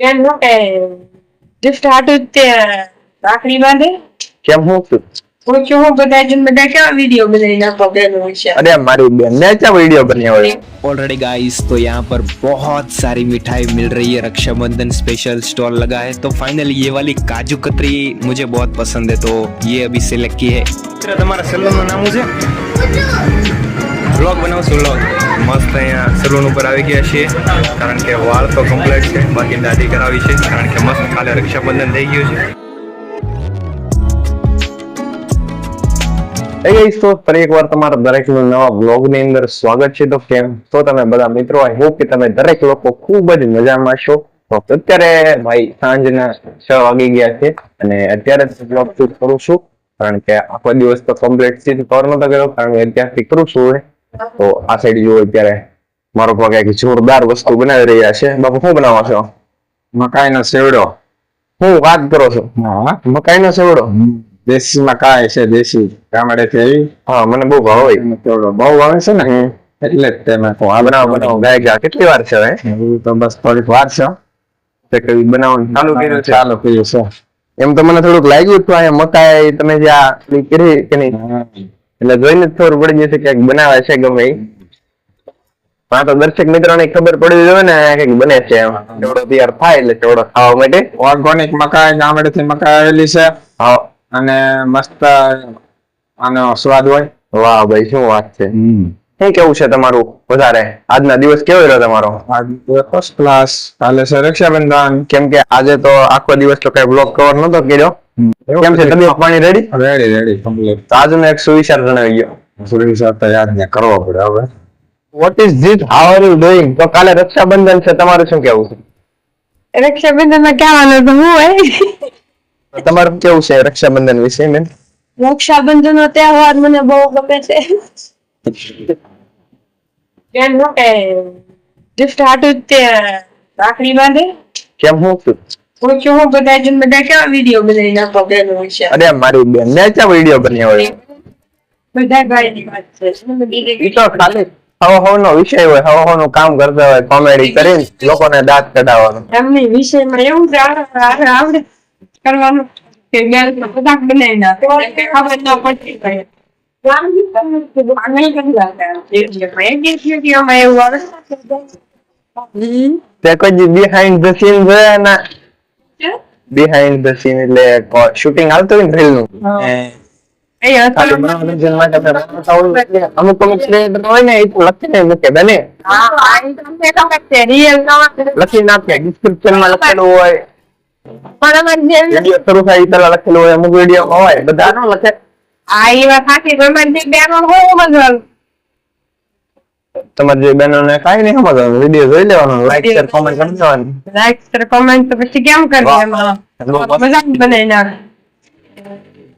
બેન શું કે ગિફ્ટ હાટું જ તે રાખડી બાંધે કેમ હું છું પૂછ્યું હું બધા જણ બધા કેવા વિડીયો બનાવી નાખો બેન વિશે અરે મારી બેન ને क्या वीडियो बनी हुई ऑलरेडी गाइस तो यहाँ पर बहुत सारी मिठाई मिल रही है रक्षाबंधन स्पेशल स्टॉल लगा है तो फाइनली ये वाली काजू कतरी मुझे बहुत पसंद है तो ये अभी सिलेक्ट की है તમારા સલૂન નું નામ છે વ્લોગ બનાવશું વ્લોગ મસ્ત અહીંયા સલૂન ઉપર આવી ગયા છીએ. કારણ કે વાળ તો કમ્પ્લીટ છે બાકી દાઢી કરાવી છે. કારણ કે મસ્ત કાલે રક્ષાબંધન થઈ ગયું છે. એ ગઈશ તો તમારા દરેક નવા બ્લોગની અંદર સ્વાગત છે. તો કેમ તો તમે બધા મિત્રો? આઈ હોપ કે તમે દરેક લોકો ખૂબ જ મજામાં છો. તો અત્યારે ભાઈ સાંજના છ વાગી ગયા છે અને અત્યારે વ્લોગ શૂટ કરું છું. કારણ કે આખો દિવસ તો કમ્પ્લીટથી કવર નતો કર્યો, કારણ કે અત્યારથી કરું છું. તો આ સાઈડ જુઓ અત્યારે. મારો પગ એક જોરદાર વસ્તુ બનાવી રહ્યા છે. બાપુ શું બનાવો છો? મકાઈનો સેવડો. હું વાત કરો છો? હા. મકાઈનો સેવડો? દેશી મકાઈ છે? દેશી ગામડેથી આવી? હા મને બહુ ભાવે. સેવડો બહુ ભાવે છે ને? એટલે તેમાં તો આ બનાવો બનાવો. ગાય ગયા કેટલી વાર છે હવે? તો બસ થોડીક વાર છે. તે કઈ બનાવવાનું ચાલુ કર્યું છે. ચાલુ કર્યું છે. એમ તો મને થોડુંક લાગ્યું તો અહીંયા મકાઈ તમે જે આ કરી કે નહીં. એટલે જોઈને જ ખબર પડી જશે કે કંઈક બનાવે છે ગમે. હા તો દર્શક મિત્રોને ખબર પડી જોઈએ ને આ કંઈક બને છે ચેવડો તૈયાર થાય એટલે ચેવડો ખાવા માટે. ઓર્ગોનિક મકાઈ ગામડેથી મકાઈ આવેલી છે. હા. અને મસ્ત આનો સ્વાદ હોય. વાહ ભાઈ શું વાત છે? શું કેવું છે તમારું વધારે? આજના દિવસ કેવો રહ્યો તમારો? ફર્સ્ટ ક્લાસ કાલે છે રક્ષાબંધન. કેમ કે આજે તો આખો દિવસ તો કઈ બ્લોગ કવર નતો કર્યો. કેમ છે તબિયત પાણી રેડી રેડી રેડી કમ્પ્લીટ તો આજનો એક સુવિચાર જણાવી ગયો. સુવિચાર સાથે યાદ ને કરવો પડે હવે. What is this how are you doing તો કાલે રક્ષાબંધન છે તમારું શું કેવું છે? રક્ષાબંધનમાં કહેવાનું તો હું હોય તમારું કેવું છે રક્ષાબંધન વિશે મેં રક્ષાબંધન નો તહેવાર મને બહુ ગમે છે. કેમ શું કે ગિફ્ટ હાટું તે રાખડી બાંધે. કેમ હું છું પૂછ્યું હું બધા જણ બધા કેવા વીડિયો બનાવી નાખો બેન વિશે અરે મારી બેન ને ક્યાં વીડિયો બન્યા હોય? બધા ભાઈ ની વાત છે. ઈ તો ખાલી હવ હવ નો વિષય હોય હવ હવનું કામ કરતા હોય કોમેડી કરીને લોકોને દાંત કઢાવવાનું એમની વિષયમાં એવું જ આવડે કરવાનું કે બેન પદાર્થ બનાવી નાખે. ખબર ન પડતી હોય. હમ. તે કોઈ બિહાઇન્ડ ધ સીન જોયા ના? બિહાઇન્ડ ધ સીન એટલે શૂટિંગ હાલતું હોય ને રીલનું. અમુક અમુક હોય એ લખીને મૂકે બને. લખી નાખે ડિસ્ક્રિપ્શનમાં લખેલું હોય. વીડિયો શરૂ થાય પેલા લખેલું હોય અમુક વીડિયો હોય બધા નો લખે. આ એ વાત સાચી, જ હોય. તમારે જે બહેનો ને કાંઈ નહીં સમજવાનું વીડિયો જોઈ લેવાનો લાઈક શેર કોમેન્ટ કરી દેવાનું. લાઈક શેર કોમેન્ટ તો પછી કેમ કરવી એમાં? મજા બનાવી નાખે.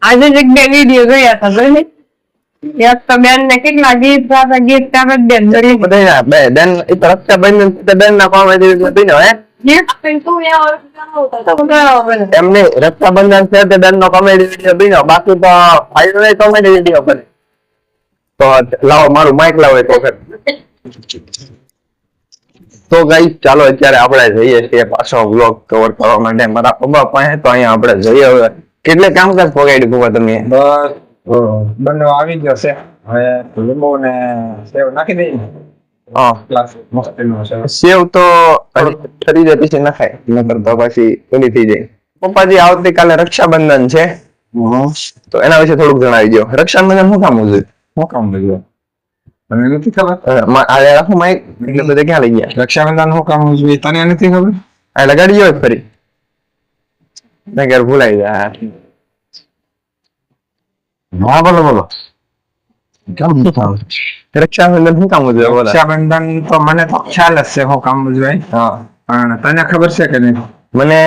આજે જ એક બે વીડિયો જોયા હતા જોઈ લે. એક તો બેન ને કેટલા ગીત ગાતા ગીત ગાતા બેન જોઈ બધા બે બેન એ તો રક્ષાબંધન છે તો બેન ના બીનો. હે રક્ષાબંધન છે તે બેન નો કોમેડી વીડિયો બીનો બાકી તો નો કોમેડી વીડિયો બને. તો લાવો મારું માઇક લાવો એક વખત. તો ગાઈ ચાલો અત્યારે આપણે જઈએ છીએ પાછો વ્લોગ કવર કરવા માટે. મારા પપ્પા પાસે તો અહીંયા આપણે જઈએ હવે. કેટલે કામકાજ પગાડ્યું પપ્પા તમે? બસ બંને આવી ગયો છે. હવે લીંબુ ને સેવ નાખી દઈએ. હા. સેવ તો ખરી જાય પછી નખાય નકર તો પછી ઓલી થઈ જાય. પપ્પાજી આવતીકાલે રક્ષાબંધન છે. તો એના વિશે થોડુંક જણાવી દો રક્ષાબંધન શું કામ છે શું કામ લઈ તને નથી ખબર આ રાખું માઈક એટલે બધે ક્યાં લઈ ગયા રક્ષાબંધન શું કામ ઉજવી તને નથી ખબર આ લગાડી ગયો ફરી મેં ભૂલાઈ જાય હા બોલો બોલો રક્ષાબંધન શું કામ ઉજવે રક્ષાબંધન તો મને તો ખ્યાલ જ છે શું કામ ઉજવાય હા પણ તને ખબર છે કે નહીં મને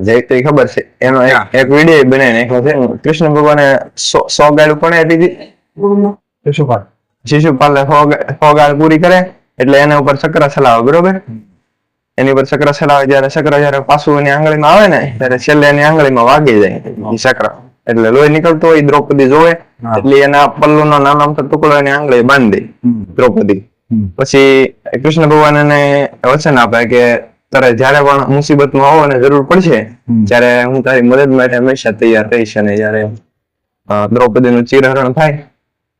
જય તો ખબર છે એનો એક વીડિયો બનાવી નાખ્યો છે કૃષ્ણ ભગવાને સો સો ગાડું પણ આપી હતી શું વાત શિશુપાલ સો ગાળ પૂરી કરે એટલે એના ઉપર ચક્ર ચલાવે બરોબર? એની ઉપર ચક્ર ચલાવે જયારે ચક્ર જયારે પાછું એની આંગળીમાં આવે ને ત્યારે છેલ્લે એની આંગળીમાં વાગી જાય ચક્ર એટલે લોહી નીકળતું હોય દ્રૌપદી જોવે એટલે એના પલ્લુનો નાનો અમથો ટુકડો એની આંગળી બાંધી દે દ્રૌપદી. પછી કૃષ્ણ ભગવાન એને વચન આપે કે તારે જ્યારે પણ મુસીબતમાં આવો અને જરૂર પડશે ત્યારે હું તારી મદદ માટે હંમેશા તૈયાર રહીશ અને જયારે દ્રૌપદી નું ચિરહરણ થાય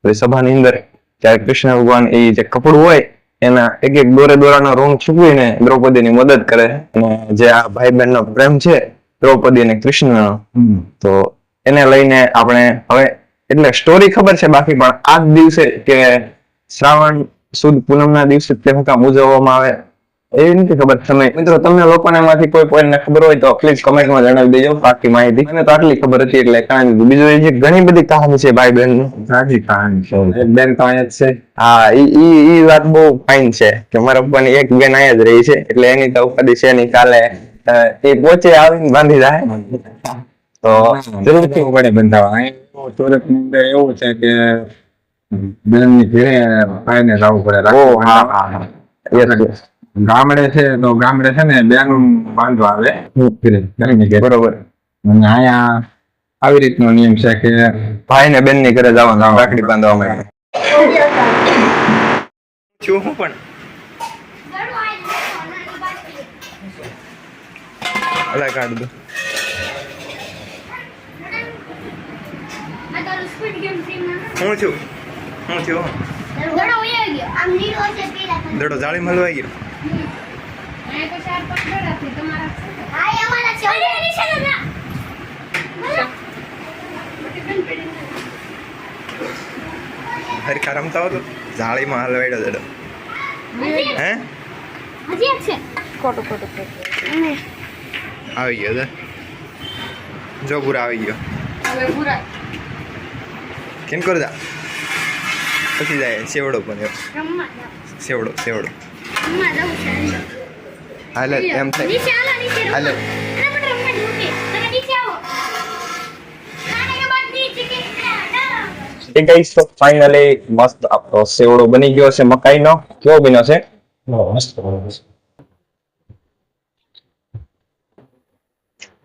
સભાની અંદર ત્યારે કૃષ્ણ ભગવાન એ જે કપડું હોય એના એક એક દોરે દોરાનો રૂમ ચૂકવીને દ્રૌપદીની મદદ કરે. અને જે આ ભાઈ બહેનનો પ્રેમ છે દ્રૌપદી અને કૃષ્ણનો તો એને લઈને આપણે હવે એટલે સ્ટોરી ખબર છે બાકી પણ આ જ દિવસે કે શ્રાવણ સુદ પૂનમના દિવસે તે હું ઉજવવામાં આવે. એવી નથી ખબર તમે મિત્રો તમને લોકોને એમાંથી કોઈ પોઈન્ટ ખબર હોય તો પ્લીઝ કોમેન્ટમાં જણાવી દેજો બાકી માહિતી. મને તો આટલી ખબર હતી એટલે કહાની બીજું એ જે ઘણી બધી કહાની છે ભાઈ બહેન સાચી કહાની છે. બેન તો અહીંયા જ છે. હા ઈ ઈ વાત બહુ ફાઇન છે કે મારા પપ્પાની એક બેન અહીંયા જ રહી છે એટલે એની તો ઉપાધિ છે નહીં. કાલે એ પોચે આવીને બાંધી જાય. તો જરૂર પડે બંધાવા. અહીંયા એવું એવું છે કે બેન બેનની ઘરે ભાઈને જવું પડે. હા હા yes. ગામડે છે તો ગામડે છે ને બેન બાંધવા આવે. બરોબર. અને અહીંયા આવી રીતનો નિયમ છે કે ભાઈ ને બેનની ઘરે જવાનું રાખડી બાંધવા માટે. શું હું પણ? અલા કાઢ દો. હું છું. હું છું. દડો જાળી મળવા ગયો. હરખા રમતા હો તો જાળીમાં હલવાડ્યો દડો. હે? આવી ગયો તો. જો પૂરા આવી ગયો. હવે પૂરા કેમ કર જા પછી જાય સેવડો પણ. સેવડો સેવડો હાલે એમ થાય. હાલે એ ગાઈસ તો ફાઇનલી મસ્ત આપણો સેવડો બની ગયો છે મકાઈનો. કેવો બન્યો છે?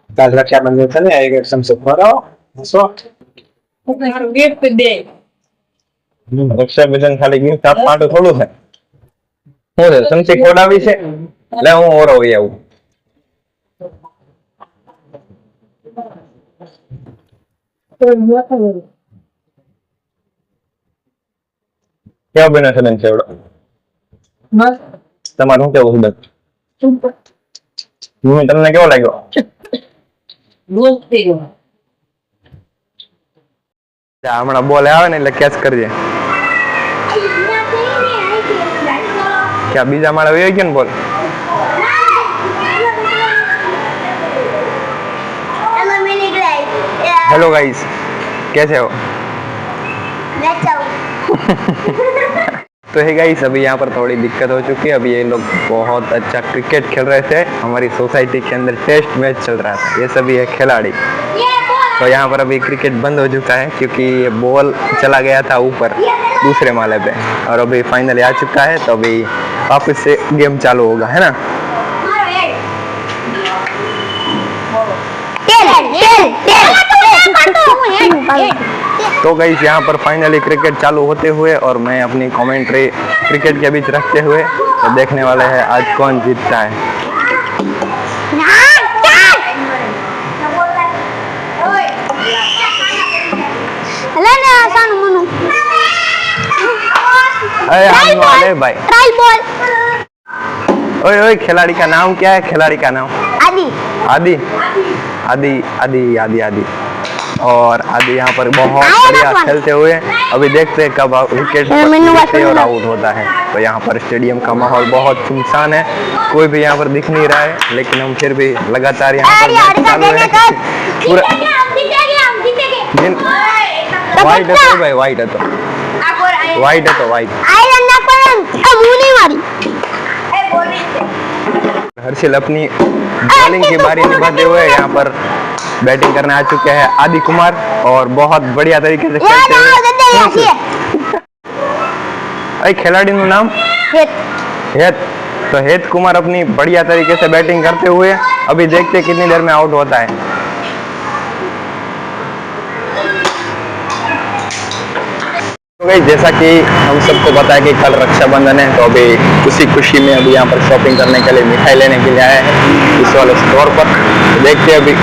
કાલ રક્ષાબંધન છે. ને એક સમસો ફરો હસો. મારું દે. રક્ષાબંધન ખાલી ગિફ્ટ આપવા માટે થોડું છે. શું છે સમસી ખોડાવી છે? એટલે હું ઓરો આવું કેવો છે બેન તમારું શું કેવું છે મમ્મી તમને કેવો લાગ્યો હમણાં બોલે આવે ને એટલે કેચ કરજે ક્યાં બીજા માળા વહી ગયો ને બોલ हेलो गाइस कैसे हो? तो है। गाइस अभी यहाँ पर थोड़ी दिक्कत हो चुकी है। अभी ये लोग बहुत अच्छा क्रिकेट खेल रहे थे। हमारी सोसाइटी के अंदर टेस्ट मैच चल रहा था। ये सभी है खिलाड़ी। तो यहाँ पर अभी क्रिकेट बंद हो चुका है क्योंकि ये बॉल चला गया था ऊपर दूसरे माले पे। और अभी फाइनल आ चुका है तो अभी वापस से गेम चालू होगा है ना? तो गई यहाँ पर फाइनली क्रिकेट चालू होते हुए और मैं अपनी कमेंट्री क्रिकेट के बीच रखते हुए तो देखने वाले हैं आज कौन जीतता है। अरे हम वाले भाई। ओए ओए खिलाड़ी का नाम क्या है? खिलाड़ी का नाम? आदि। आदि आदि आदि आदि। और आदि यहाँ पर बहुत बढ़िया खेलते हुए अभी देखते हैं कब विकेट और आउट होता है। तो यहाँ पर स्टेडियम का माहौल बहुत सुनसान है। कोई भी यहाँ पर दिख नहीं रहा है लेकिन हम फिर भी लगातार यहाँ पर चालू है पूरा जिन व्हाइट है तो भाई व्हाइट है तो। व्हाइट है तो व्हाइट हर्षिल अपनी बॉलिंग की बारी निभाते हुए यहाँ पर बैटिंग करने आ चुके हैं आदि कुमार और बहुत बढ़िया तरीके से खिलाड़ी का नाम? हेत। हेत। तो हेत कुमार अपनी बढ़िया तरीके से बैटिंग करते हुए अभी देखते कितनी देर में आउट होता है। जैसा कि हम सबको बताया कि कल रक्षाबंधन है तो अभी खुशी खुशी में अभी यहाँ पर शॉपिंग करने के लिए मिठाई लेने के लिए आए हैं। इस वाले स्टोर पर। देखते अभी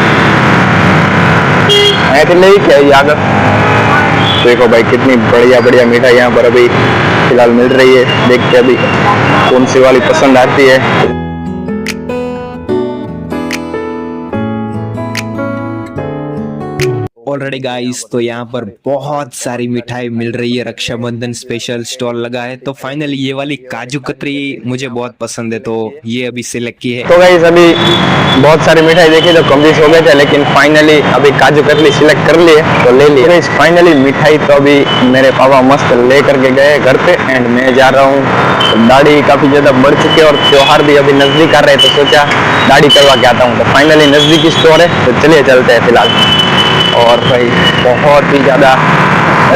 यहाँ से ले क्या आगे देखो भाई कितनी बढ़िया बढ़िया मिठाई यहाँ पर अभी फिलहाल मिल रही है देखते अभी कौन सी वाली पसंद आती है ऑलरेडी गाइस तो यहाँ पर बहुत सारी मिठाई मिल रही है। रक्षाबंधन स्पेशल स्टॉल लगा है। तो फाइनली ये वाली काजू कतरी मुझे बहुत पसंद है तो ये अभी सिलेक्ट की है। तो गाइस अभी बहुत सारी मिठाई देखी तो कंफ्यूज हो गए थे, लेकिन फाइनली अभी काजू कतली सिलेक्ट कर लिए तो ले गाइस फाइनली मिठाई तो अभी मेरे पापा मस्त ले करके गए घर पे एंड मैं जा रहा हूँ। तो दाढ़ी काफ़ी ज़्यादा बढ़ चुकी है, और त्योहार भी अभी नज़दीक आ रहे हैं तो सोचा दाढ़ी करवा के आता हूँ। तो फाइनली नजदीकी स्टोर है तो चलिए चलते हैं फ़िलहाल। और भाई बहुत ही ज़्यादा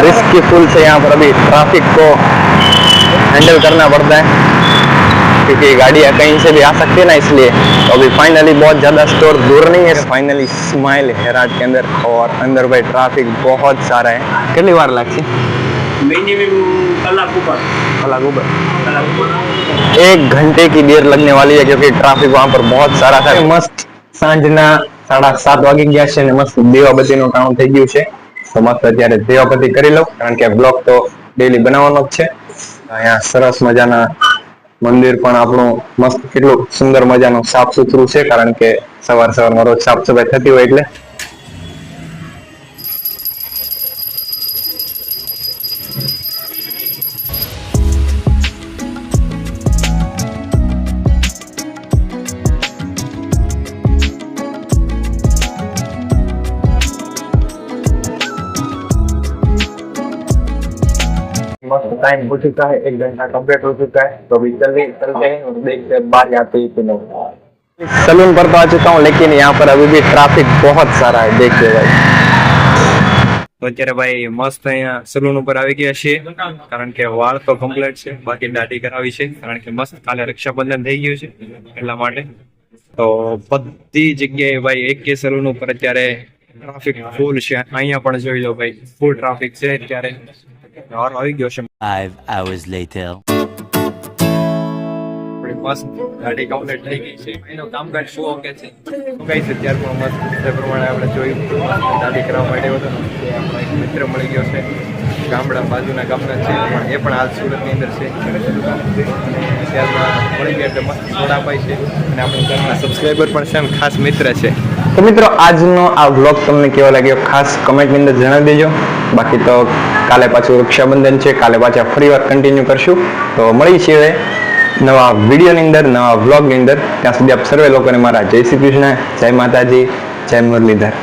रिस्क की फुल से यहाँ पर अभी ट्रैफ़िक को हैंडल करना पड़ता है क्योंकि गाड़ियाँ कहीं से भी आ सकती है ना इसलिए। तो अभी फाइनली बहुत ज़्यादा स्टोर दूर नहीं है। फाइनली स्माइल है रात के अंदर और अंदर भाई ट्रैफ़िक बहुत सारा है। कितनी बार लागसी एक घंटे की देर लगने वाली है क्योंकि ट्रैफ़िक वहाँ पर बहुत सारा था। मस्त सांझना સાડા સાત વાગી ગયા છે અને મસ્ત દીવાબત્તીનું કામ થઈ ગયું છે. તો મસ્ત અત્યારે દેવાપતિ કરી લઉં, કારણ કે બ્લોક તો ડેલી બનાવવાનો જ છે. અહીંયા સરસ મજાના મંદિર પણ આપણું મસ્ત કેટલું સુંદર મજાનું સાફ સુથરું છે, કારણ કે સવાર સવારમાં રોજ સાફ સફાઈ થતી હોય એટલે. टाइम हो चुका है एक घंटा कंप्लीट हो चुका है तो अभी जल्दी चलते हैं और देखते हैं बाहर जाते ही कि नहीं सलून पर तो आ चुका हूँ लेकिन यहाँ पर अभी भी ट्रैफिक बहुत सारा है देखिए भाई તો અત્યારે ભાઈ મસ્ત અહીંયા સલૂન ઉપર આવી ગયા છીએ કારણ કે વાળ તો કમ્પ્લીટ છે બાકી દાઢી કરાવી છે કારણ કે મસ્ત કાલે રક્ષાબંધન થઈ ગયું છે એટલા માટે તો બધી જગ્યાએ ભાઈ એક કે સલૂન ઉપર અત્યારે ટ્રાફિક ફૂલ છે અહીંયા પણ જોઈ લો ભાઈ ફૂલ ટ્રાફિક છે અત્યારે વારો આવી ગયો છે 5 hours later. ગાડી કમ્પ્લીટ થઈ ગઈ છે એનું કામકાજ શું ઓકે છે શું કઈ છે ત્યાર પણ મસ્ત તે પ્રમાણે આપણે જોયું દાદી કરવા માટે હતો ને આપણો એક મિત્ર મળી ગયો છે ગામડા બાજુના ગામના છે પણ એ પણ હાલ સુરતની અંદર છે અને ત્યારમાં મળી ગયા એટલે મસ્ત છે અને આપણે ઘરના સબસ્ક્રાઈબર પણ છે અને ખાસ મિત્ર છે તો મિત્રો આજનો આ વ્લોગ તમને કેવો લાગ્યો? ખાસ કમેન્ટની અંદર જણાવી દેજો. બાકી તો કાલે પાછું રક્ષાબંધન છે, કાલે પાછા ફરી વાર કન્ટિન્યુ કરશું. તો મળી છીએ નવા વિડીયોની અંદર, નવા વ્લોગની અંદર. ત્યાં સુધી આપ સર્વે લોકોને મારા જય શ્રી કૃષ્ણ, જય માતાજી, જય મુરલીધર.